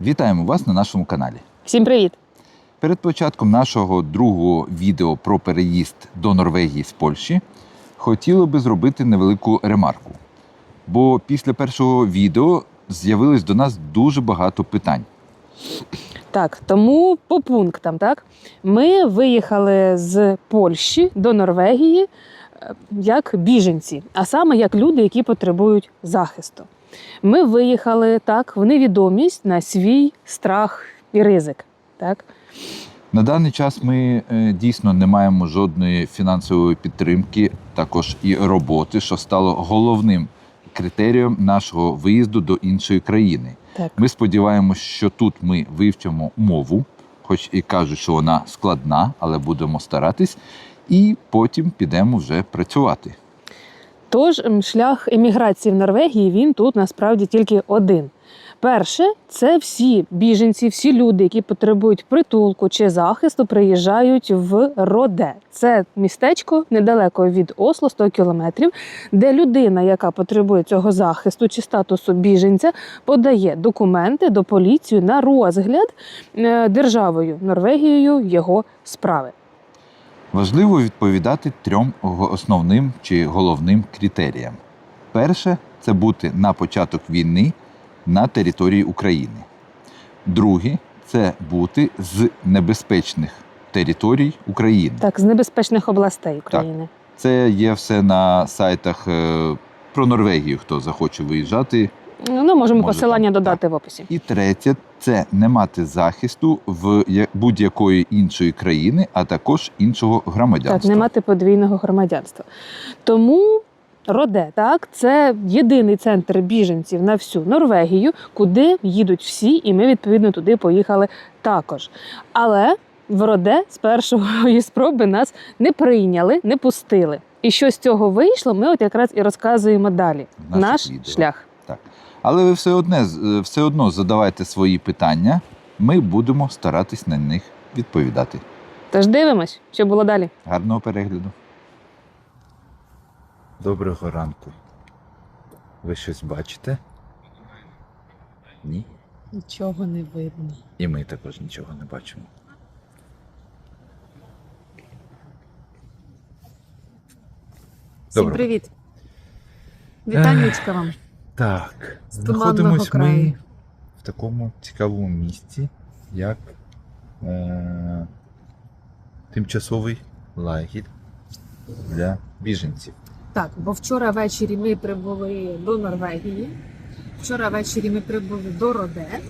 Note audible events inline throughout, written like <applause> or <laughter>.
Вітаємо вас на нашому каналі. Всім привіт! Перед початком нашого другого відео про переїзд до Норвегії з Польщі хотіли би зробити невелику ремарку. Бо після першого відео з'явилось до нас дуже багато питань. Так, тому по пунктам, так ми виїхали з Польщі до Норвегії е, як біженці, а саме як люди, які потребують захисту. Ми виїхали так в невідомість на свій страх і ризик. Так, На даний час ми е, дійсно не маємо жодної фінансової підтримки, також і роботи, що стало головним критерієм нашого виїзду до іншої країни. так. Ми сподіваємося, що тут ми вивчимо мову, хоч і кажуть, що вона складна, але будемо старатись, і потім підемо вже працювати. Тож шлях еміграції в Норвегії він тут насправді тільки один. Перше, це всі біженці, всі люди, які потребують притулку чи захисту, приїжджають в Роде. Це містечко недалеко від Осло, 100 кілометрів, де людина, яка потребує цього захисту чи статусу біженця, подає документи до поліції на розгляд е, державою Норвегією його справи. Важливо відповідати трьом основним чи головним критеріям. Перше це бути на початок війни на території України. Друге це бути з небезпечних територій України. Так, з небезпечних областей України. Це є все на сайтах е, про Норвегію, хто захоче виїжджати. Ну, можемо Може, посилання там, додати в описі. І третє це не мати захисту в будь-якої іншої країни, а також іншого громадянства. Так, не мати подвійного громадянства. Тому Роде, так, це єдиний центр біженців на всю Норвегію, куди їдуть всі, і ми відповідно туди поїхали також. Але в Роде з першої <laughs> спроби нас не прийняли, не пустили. І що з цього вийшло, ми от якраз і розказуємо далі. Наш відео. шлях. Але ви все, одне, е, все одно задавайте свої питання, ми будемо старатись на них відповідати. Тож дивимось, що було далі. Гарного перегляду. Доброго ранку. Ви щось бачите? Ні. Нічого не видно. І ми також нічого не бачимо. Всім Добре. привіт. Вітаннячка вам. Так, З знаходимось ми в такому цікавому місці, як е- тимчасовий лагідь для біженців. Так, бо вчора ввечері ми прибули до Норвегії. Вчора ввечері ми прибули до Роде,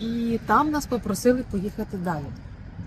і там нас попросили поїхати далі.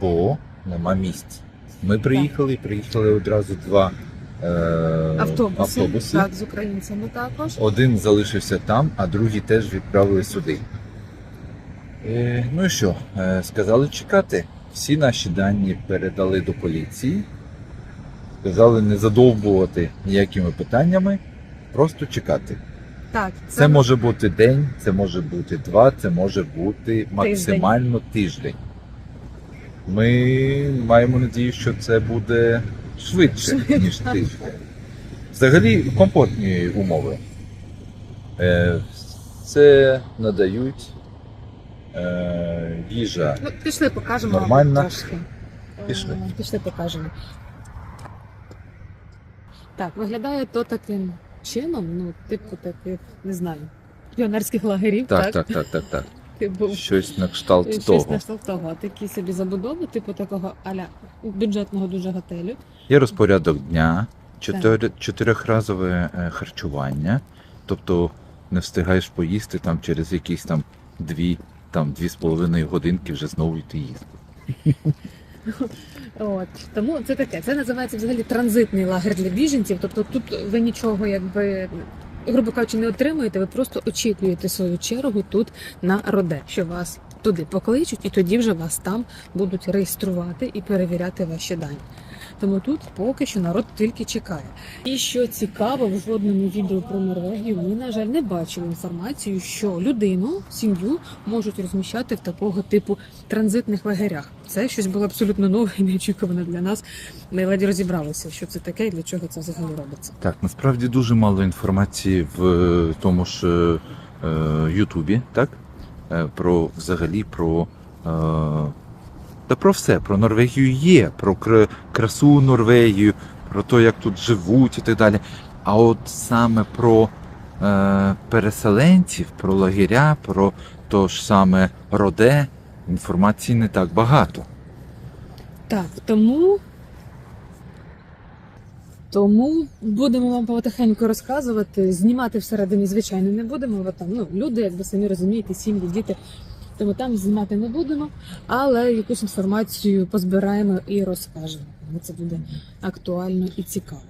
Бо нема місць. Ми приїхали, приїхали одразу два Автобуси, автобуси. Так, з українцями також. Один залишився там, а другий теж відправили сюди. Е, ну і що? Е, сказали чекати. Всі наші дані передали до поліції. Сказали не задовбувати ніякими питаннями, просто чекати. Так, Це може бути день, це може бути два, це може бути максимально тиждень. Ми маємо надію, що це буде швидше, ніж тиждень. Взагалі комфортні умови. Е, Це надають е, їжа. Ну, пішли, покажемо. Нормально. трошки. Пішли. Е, Пішли, покажемо. Так, виглядає то таким чином, ну, типу таких, не знаю, піонерських лагерів, так? так, так, так, так. <laughs> Типу, Щось на кшталт Щось того. на кшталт того. Такі собі забудови, типу такого аля бюджетного дуже готелю. Є розпорядок дня, чотири, чотирьохразове е, харчування, тобто не встигаєш поїсти там через якісь там дві, там дві з половиною годинки вже знову йти їсти. <laughs> От тому це таке. Це називається взагалі транзитний лагер для біженців. Тобто тут ви нічого, якби грубо кажучи, не отримуєте, ви просто очікуєте свою чергу тут на роде, що вас туди покличуть, і тоді вже вас там будуть реєструвати і перевіряти ваші дані. Тому тут поки що народ тільки чекає. І що цікаво, в жодному відео про Норвегію ми, на жаль, не бачили інформацію, що людину, сім'ю можуть розміщати в такого типу транзитних лагерях. Це щось було абсолютно нове і неочікуване для нас. Ми ледь розібралися, що це таке і для чого це взагалі робиться. Так, насправді дуже мало інформації в е, тому ж е, е, Ютубі, так? про взагалі про. Та про все, про Норвегію є, про красу Норвегію, про те, як тут живуть і так далі. А от саме про е, переселенців, про лагеря, про то ж саме роде, інформації не так багато. Так, тому. Тому будемо вам потихеньку розказувати. Знімати всередині, звичайно, не будемо. Бо там ну, люди, як ви самі розумієте, сім'ї, діти. Тому там знімати не будемо, але якусь інформацію позбираємо і розкажемо. Це буде актуально і цікаво.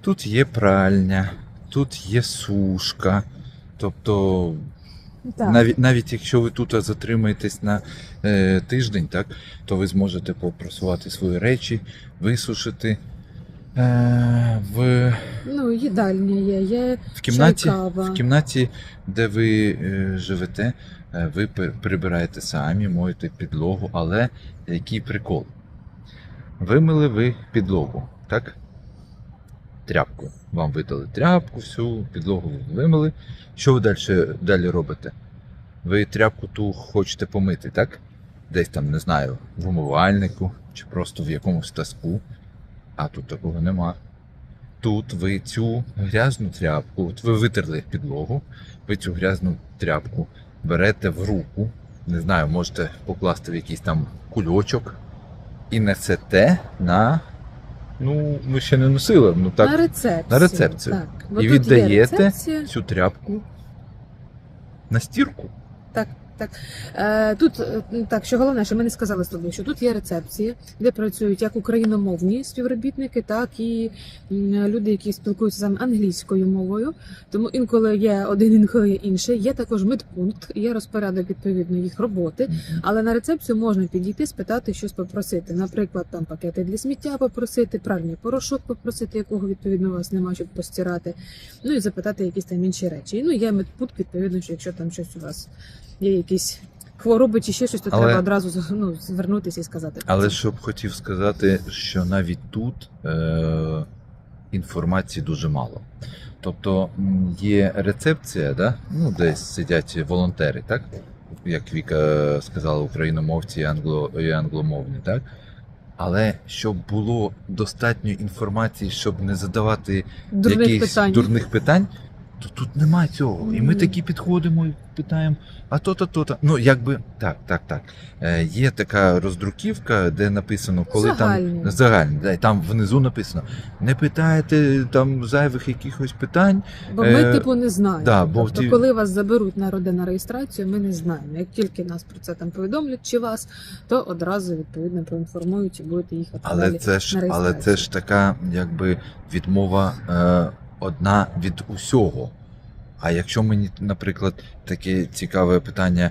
Тут є пральня, тут є сушка. Тобто, Так. навіть, навіть якщо ви тут затримаєтесь на е, тиждень, так, то ви зможете попросувати свої речі, висушити. Е, в, Ну, їдальня є, є в, кімнаті, чай, кава. в кімнаті, де ви е, живете, ви прибираєте самі, моєте підлогу, але який прикол? Вимили ви підлогу, так? Тряпку. Вам видали тряпку, всю підлогу ви вимили. Що ви далі, далі робите? Ви тряпку ту хочете помити, так? Десь там, не знаю, в умивальнику чи просто в якомусь таску. А тут такого нема. Тут ви цю грязну тряпку, от ви витерли підлогу, ви цю грязну тряпку берете в руку, не знаю, можете покласти в якийсь там кульочок і несете на. Ну, ми ще не носили, ну так, на рецепцію. на рецепцію. Так. І віддаєте цю тряпку на стірку. Так, так. Е, тут е, так, що головне, що ми не сказали з тобою, що тут є рецепції, де працюють як україномовні співробітники, так і люди, які спілкуються саме англійською мовою. Тому інколи є один, інколи є інший. Є також медпункт, є розпорядок відповідно їх роботи. Але на рецепцію можна підійти, спитати, щось попросити. Наприклад, там пакети для сміття попросити, пральний порошок попросити, якого відповідно у вас немає, щоб постирати. Ну і запитати якісь там інші речі. Ну є медпункт, відповідно, що якщо там щось у вас є якісь хвороби чи ще щось, то Але- треба одразу ну, звернутися і сказати. про Але це. що хотів сказати, що навіть тут е- інформації дуже мало. Тобто м, є рецепція, да? ну, десь сидять волонтери, так? Як Віка сказала, україномовці і, англо, і англомовні, так? Але щоб було достатньо інформації, щоб не задавати дурних якихось питань. дурних питань, то тут нема цього. І ми такі підходимо і питаємо, а то-то, то-то. Ну, якби так, так, так. Е, є така роздруківка, де написано, коли Загальні. там загальні, да, і там внизу написано: не питайте там зайвих якихось питань. Бо ми, Е, типу, не знаємо. да, бо тобто, ті- коли вас заберуть на роди на реєстрацію, ми не знаємо. Як тільки нас про це там повідомлять чи вас, то одразу відповідно проінформують і будете їхати Але далі. це ж, на але це ж така, якби відмова е, одна від усього. А якщо мені, наприклад, таке цікаве питання,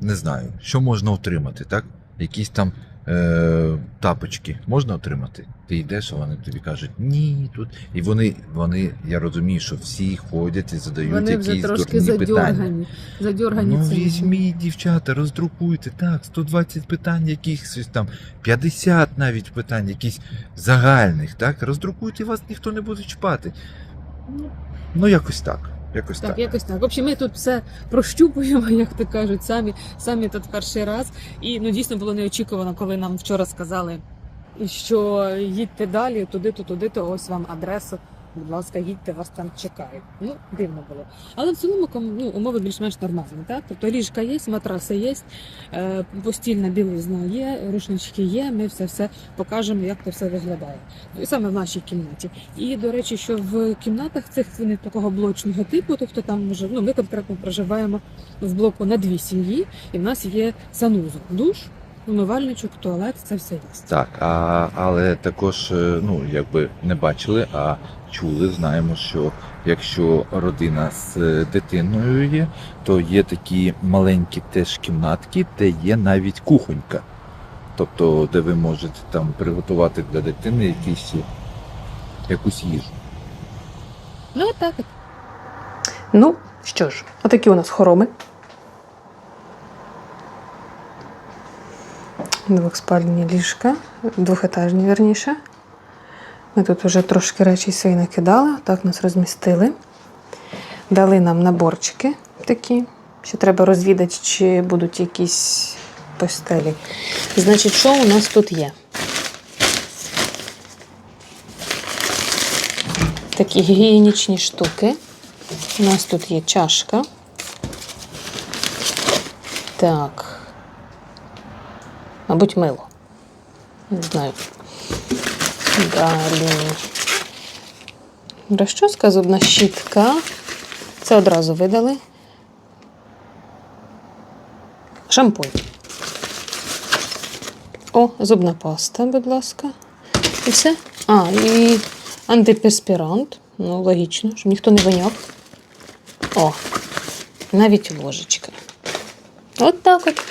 не знаю, що можна отримати, так? Якісь там е, тапочки можна отримати? Ти йдеш, а вони тобі кажуть, ні, тут. І вони, вони, я розумію, що всі ходять і задають Вони вже якісь трошки дурні питання. задьоргані. задьоргані Ну, цим. візьміть, дівчата, роздрукуйте. Так, 120 питань, якихось там 50 навіть питань, якісь загальних, так? Роздрукуйте, вас ніхто не буде чіпати. Ну, ну якось так. Якось так. Так, якось так. В общем, ми тут все прощупуємо, <laughs> як то кажуть, самі, самі тут перший раз. І ну дійсно було неочікувано, коли нам вчора сказали, що їдьте далі, туди-то, туди-то, ось вам адреса. Будь ласка, їдьте, вас там чекають. Ну, дивно було. Але в цілому ну, умови більш-менш нормальні. Так? Тобто ліжка є, матраси є, е, постільна білизна є, рушнички є. Ми все все покажемо, як це все виглядає. І саме в нашій кімнаті. І до речі, що в кімнатах цих вони такого блочного типу, тобто там може, ну ми конкретно проживаємо в блоку на дві сім'ї, і в нас є санузел, душ, умивальничок, туалет, це все є. Так, а, але також, е, ну, якби не бачили, а чули, знаємо, що якщо родина з дитиною є, то є такі маленькі теж кімнатки, де є навіть кухонька. Тобто, де ви можете там приготувати для дитини якісь, якусь їжу. Ну так. Ну що ж, отакі у нас хороми. Двохспальні ліжка, двохетажні, верніше. Ми тут вже трошки речей свої накидали, так нас розмістили. Дали нам наборчики такі, Ще треба розвідати, чи будуть якісь постелі. Значить, що у нас тут є? Такі гігієнічні штуки. У нас тут є чашка. Так. Мабуть, мило. Не знаю. Далі. Розчоска, зубна щітка. Це одразу видали. Шампунь. О, зубна паста, будь ласка. І все. А, і антиперспірант. Ну, логічно, щоб ніхто не воняв. О, навіть ложечка. От так от.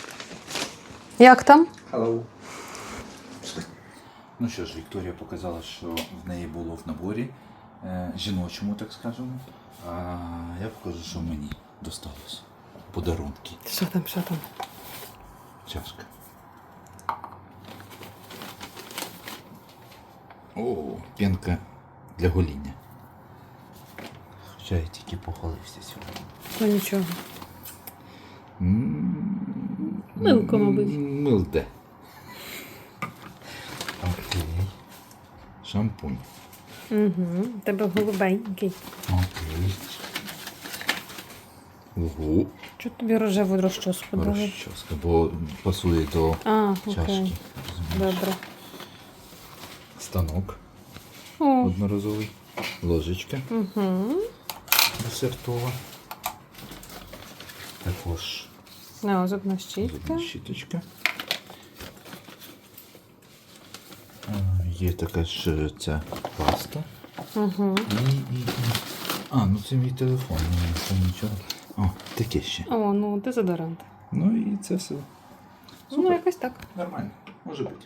Як там? Hello. Ну що ж, Вікторія показала, що в неї було в наборі е, жіночому, так скажемо. А я покажу, що мені досталось. Подарунки. Що там, що там? Чашка. О, пінка для гоління. Хоча я тільки похвалився сьогодні. Ну нічого. М, Милко, мабуть. Милте. Окей. Шампунь. Угу. Тебе голубенький. Окей. Ого. Чого тобі рожеву розчоску дали? Розчоска, бо пасує до А, чашки. окей. Добре. Станок О, одноразовий. Ложечка угу. десертова. Також А, зубна щітка. зубна щіточка. А, Є така ж ця паста. Угу. І, і, і. А, ну це мій телефон, ну, це нічого. О, таке ще. О, ну дезодорант. Ну і це все. Ну, якось так. Нормально, може бути.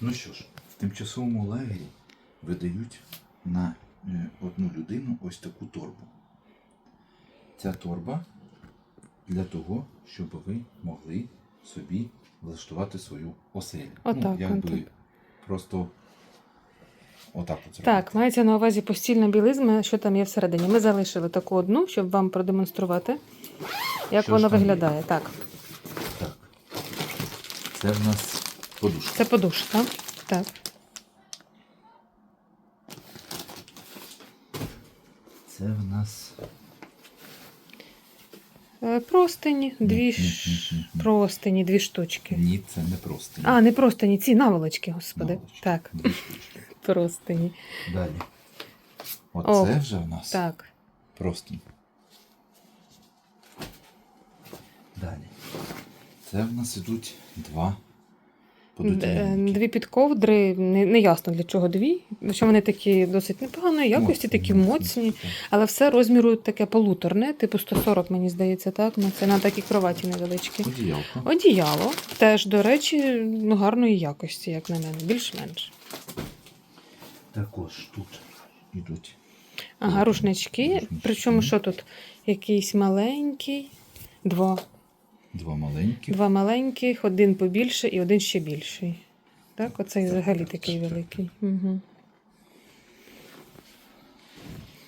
Ну що ж, в тимчасовому лагері видають на е, одну людину ось таку торбу. Ця торба для того, щоб ви могли собі влаштувати свою оселю. Отак, ну, якби отак. просто отак от зробити. Так, мається на увазі постільна білизна, що там є всередині. Ми залишили таку одну, щоб вам продемонструвати, як Що воно ж там є? виглядає. Так, так. Це в нас подушка. це подушка. Так. Це в нас Простині, дві ж ні, ні, ні. простині, дві штучки. ні, це не простині. А, не простині, ці наволочки, господи. Наволочки. Так, Дві штучки. <laughs> простині. Далі. Оце О, вже в нас Так. Простині. Далі. Це в нас ідуть два Д- Дві підковдри, не, не ясно для чого дві. Що вони такі досить непоганої якості, такі моцні. Але все розміру таке полуторне, типу 140, мені здається, так? Ну, це на такі кроваті невеличкі. Одіялко. Одіяло теж, до речі, ну, гарної якості, як на мене, більш-менш. Також тут ідуть. Ага, рушнички. Рушнички. Причому що тут? Якийсь маленький, два. Два маленькі. Два маленьких, один побільше і один ще більший. Так, оцей взагалі так, такий так. великий. Угу.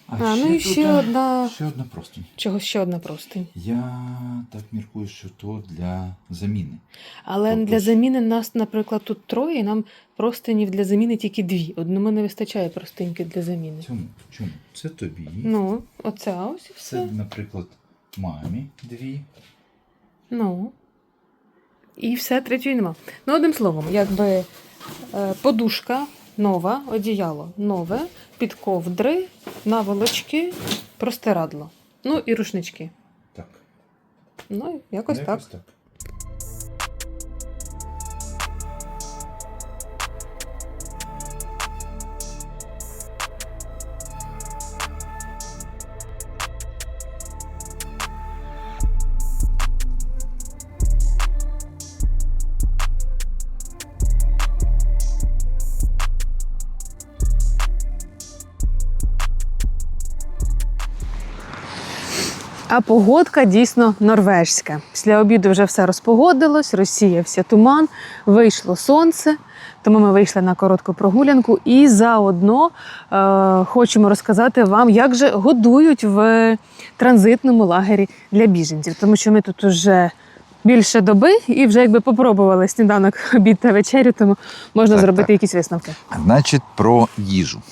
А, А, ну і ще а, одна. Ще одна простинь. Чого ще одна простинь. Я так міркую, що то для заміни. Але Тобто для заміни нас, наприклад, тут троє, і нам простинів для заміни тільки дві. Одному не вистачає простиньки для заміни. Чому? Чому? Це тобі. Ну, оце ось і Це, наприклад, мамі дві. Ну. І все, третьої нема. Ну, одним словом, якби е, подушка нова, одіяло нове, підковдри, наволочки, простирадло. Ну і рушнички. Так. Ну, якось так. так. А погодка дійсно норвежська. Після обіду вже все розпогодилось, розсіявся туман, вийшло сонце. Тому ми вийшли на коротку прогулянку і заодно е, хочемо розказати вам, як же годують в транзитному лагері для біженців. Тому що ми тут уже більше доби і вже якби попробували сніданок, <laughs> обід та вечерю, тому можна Так, зробити так. якісь висновки. Значить, про їжу.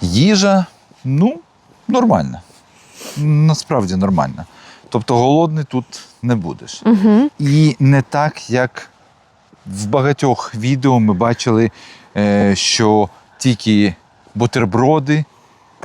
Їжа, ну, нормальна. Насправді нормальна. Тобто голодний тут не будеш. Угу. І не так, як в багатьох відео ми бачили, е, що тільки бутерброди,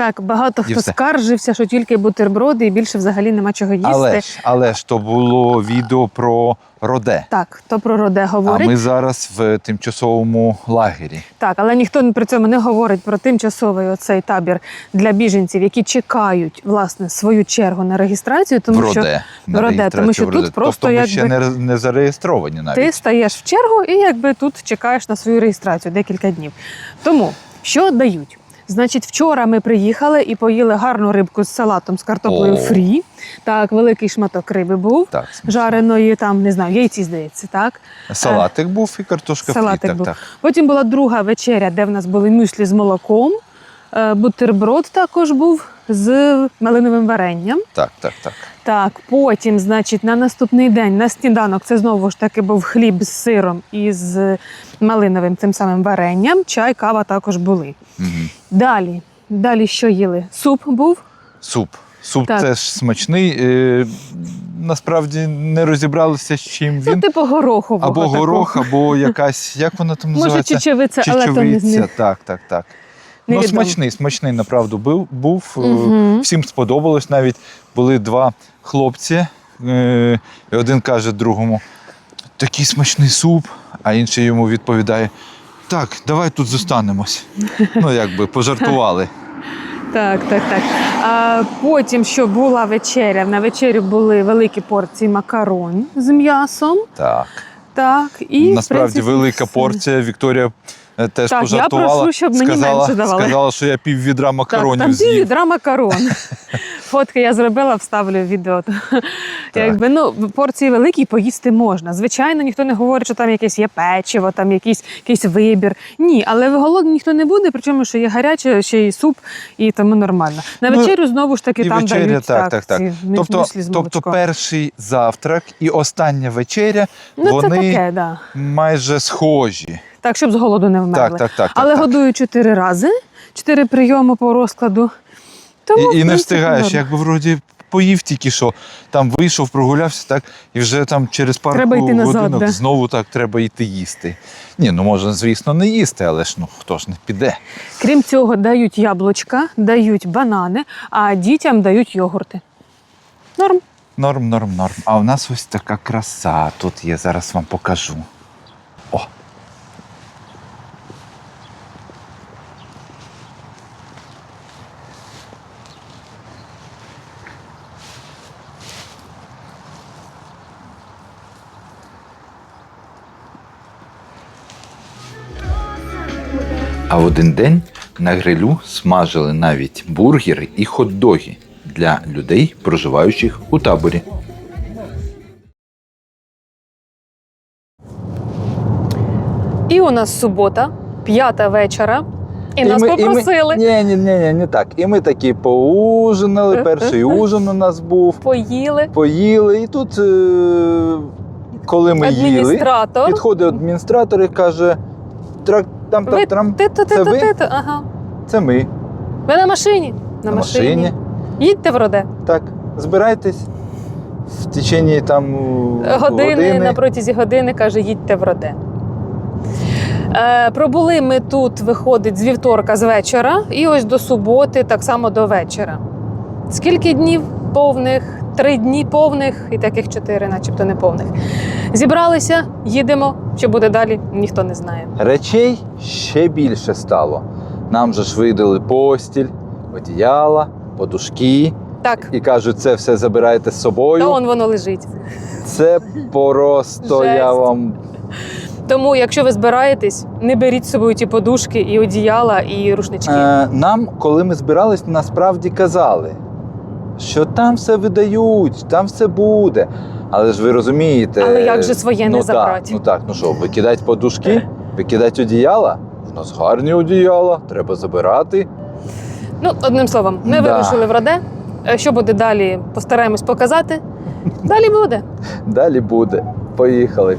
Так, багато хто все. скаржився, що тільки бутерброди і більше взагалі нема чого їсти. але ж, але ж то було відео про роде. Так, то про роде говорить. А ми зараз в тимчасовому лагері. Так, але ніхто при цьому не говорить про тимчасовий оцей табір для біженців, які чекають власне свою чергу на реєстрацію, тому в що роде. в Роде, тому що в Роде. тут просто тобто ми ще не, не зареєстровані навіть. ти стаєш в чергу і якби тут чекаєш на свою реєстрацію декілька днів. Тому що дають? Значить, вчора ми приїхали і поїли гарну рибку з салатом з картоплею О. фрі. Так, великий шматок риби був. Так, Жареної, там не знаю, яйці здається, так. Салатик був і картошка Салатик фрі. Так, був. так. Потім була друга вечеря, де в нас були мюслі з молоком. Е, Бутерброд також був з малиновим варенням. Так, так, так. Так, потім, значить, на наступний день на сніданок це знову ж таки був хліб з сиром і з малиновим тим самим варенням. Чай, кава також були. Мгм. Далі, далі що їли? Суп був. Суп. Суп Так. теж смачний. Е, насправді не розібралися, з чим він. Ну, типу горохового. Або такого. горох, або якась, як вона там Може, називається? чечевиця, але то не, не, Так, так, так. Ну, невідомо. смачний, смачний, направду, був. був. Мгм. Всім сподобалось. Навіть були два хлопці. е, І один каже другому: такий смачний суп, а інший йому відповідає: Так, давай тут зостанемось. Ну, якби пожартували. <laughs> Так, так, так. А потім, що була вечеря, на вечерю були великі порції макарон з м'ясом. Так. Так, і Насправді принципі, велика все. порція. Вікторія е, теж Так, я прошу, щоб мені сказала, менше давали. сказала, що я пів відра Так, макаронів там пів відра макарон. <laughs> Фотки я зробила, вставлю в відео. <laughs> Якби, ну, порції великі, поїсти можна. Звичайно, ніхто не говорить, що там якесь є печиво, там якийсь, якийсь вибір. Ні, але голодний ніхто не буде, причому що є гаряче, ще й суп, і тому нормально. На Ну, вечерю знову ж таки і там вечеря, дають так, так, так. ці Тобто, тобто перший завтрак і остання вечеря Ну, це вони таке, да. майже схожі. Так, щоб з голоду не вмерли. Так, так, так. Але так, так. чотири рази, чотири прийоми по розкладу. Тому, І, і не встигаєш, якби вроді поїв тільки що, там вийшов, прогулявся, так, і вже там через пару Треба йти назад, да. знову так треба йти їсти. Ні, ну можна, звісно, не їсти, але ж ну хто ж не піде. Крім цього, дають яблучка, дають банани, а дітям дають йогурти. Норм. Норм, норм, норм. А у нас ось така краса тут є, зараз вам покажу. А в один день на грилю смажили навіть бургери і хот-доги для людей, проживаючих у таборі. І у нас субота, п'ята вечора. І, нас попросили. Ні, ні, ні, ні, не так. І ми такі поужинали. <laughs> Перший ужин у нас був, Поїли. поїли. І тут, е, коли ми їли, підходить адміністратор і каже: там, там, трам, Ти-то, Це ви? Ага. це ми Ви на машині? на машині. Їдьте в роде. Так, збирайтесь в течение там е, Години, на протязі години каже, їдьте в роде. Е, пробули ми тут, виходить, з вівторка з вечора, і ось до суботи, так само до вечора. Скільки днів повних? Три дні повних і таких чотири, начебто неповних. Зібралися, їдемо. Що буде далі, ніхто не знає. Речей ще більше стало. Нам же ж видали постіль, одіяла, подушки. Так, І кажуть, це все забирайте з собою. та он воно лежить. Це просто Жесть. я вам. Тому, якщо ви збираєтесь, не беріть з собою ті подушки, і одіяла, і рушнички. Е, нам, коли ми збирались, насправді казали, що там все видають, там все буде. Але ж ви розумієте. Але як же своє не ну, забрати? Так, ну так, ну що, викидати подушки? <laughs> Викидати одіяла? У нас гарні одіяла, треба забирати. Ну, одним словом, ми Да. вирушили в Роде. Е, Що буде далі, постараємось показати. <laughs> Далі буде. Далі буде. Поїхали.